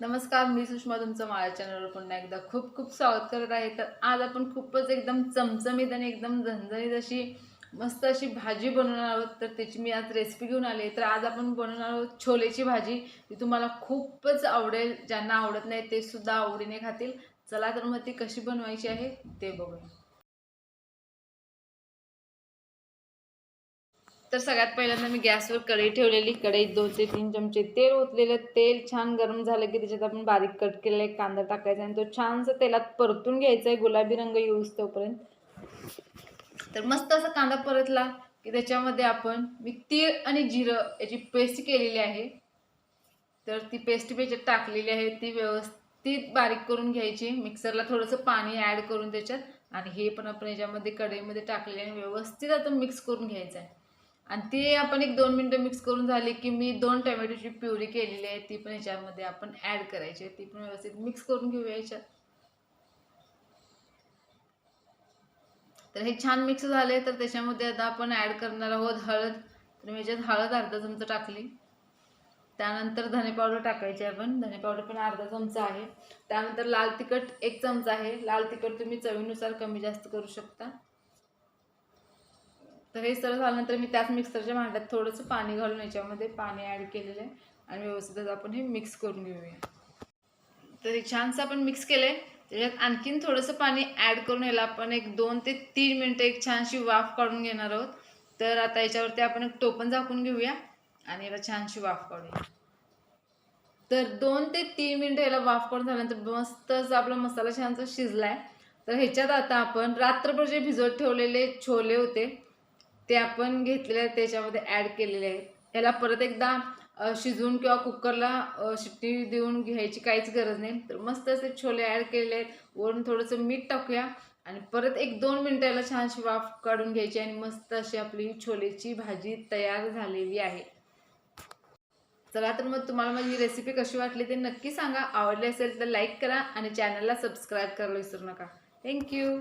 नमस्कार मी सुषमा तुमचं माझ्या चॅनलवर पुन्हा एकदा खूप खूप स्वागत करत आहे. तर आज आपण खूपच एकदम चमचमीत आणि एकदम झणझणीत अशी मस्त अशी भाजी बनवणार आहोत. तर त्याची मी आज रेसिपी घेऊन आली तर आज आपण बनवणार आहोत छोलेची भाजी. ती तुम्हाला खूपच आवडेल. ज्यांना आवडत नाही ते सुद्धा आवडीने खातील. चला तर मग ती कशी बनवायची आहे ते बघूया. तर सगळ्यात पहिल्यांदा मी गॅसवर कढई ठेवलेली कढईत दोन ते तीन चमचे तेल ओतलेलं तेल छान गरम झालं की त्याच्यात आपण बारीक कट केलेला एक कांदा टाकायचा आणि तो छानसा तेलात परतून घ्यायचा आहे गुलाबी रंग येऊस तोपर्यंत. तर मस्त असा कांदा परतला की त्याच्यामध्ये आपण मी तीळ आणि जिरं याची पेस्ट केलेली आहे. तर ती पेस्ट त्याच्यात टाकलेली आहे ती व्यवस्थित बारीक करून घ्यायची. मिक्सरला थोडंसं पाणी ॲड करून त्याच्यात आणि हे पण आपण याच्यामध्ये कढईमध्ये टाकलेले आणि व्यवस्थित आता मिक्स करून घ्यायचं आहे. आणि ते आपण एक दोन मिनटं मिक्स करून झाले की मी दोन टोमॅटोची प्युरी केलेली आहे ती पण याच्यामध्ये आपण ॲड करायची आहे. ती पण व्यवस्थित मिक्स करून घेऊया याच्यात. तर हे छान मिक्स झाले तर त्याच्यामध्ये आता आपण ॲड करणार आहोत हळद. तर मी याच्यात हळद अर्धा चमचा टाकली. त्यानंतर धने पावडर टाकायची आपण. धने पावडर पण अर्धा चमचा आहे. त्यानंतर लाल तिखट एक चमचा आहे. लाल तिखट तुम्ही चवीनुसार कमी जास्त करू शकता. तर हे सर्व झाल्यानंतर मी त्याच मिक्सरच्या भांड्यात थोडंसं पाणी घालून याच्यामध्ये पाणी ॲड केलेलं आहे. आणि व्यवस्थितच आपण हे मिक्स करून घेऊया. तर हे छानसं आपण मिक्स केलं आहे त्याच्यात आणखीन थोडंसं पाणी ॲड करून याला आपण एक दोन ते तीन मिनटं एक छानशी वाफ काढून घेणार आहोत. तर आता याच्यावरती आपण एक टोपण झाकून घेऊया आणि याला छानशी वाफ काढूया. तर दोन ते तीन मिनटं याला वाफ काढून झाल्यानंतर मस्तच आपला मसाला छानसा शिजला आहे तर ह्याच्यात आता आपण रात्रभर जे भिजवत ठेवलेले छोले होते ते आपण घेतलेले आहेत त्याच्यामध्ये ॲड केलेले आहेत. याला परत एकदा शिजवून किंवा कुकरला शिट्टी देऊन घ्यायची काहीच गरज नाही. तर मस्त असे छोले ॲड केलेले आहेत. वरून थोडंसं मीठ टाकूया आणि परत एक दोन मिनटं याला छानशी वाफ काढून घ्यायची आणि मस्त अशी आपली छोलेची भाजी तयार झालेली आहे. चला तर मग तुम्हाला माझी रेसिपी कशी वाटली ते नक्की सांगा. आवडली असेल तर लाईक करा आणि चॅनलला सबस्क्राईब करायला विसरू नका. थँक्यू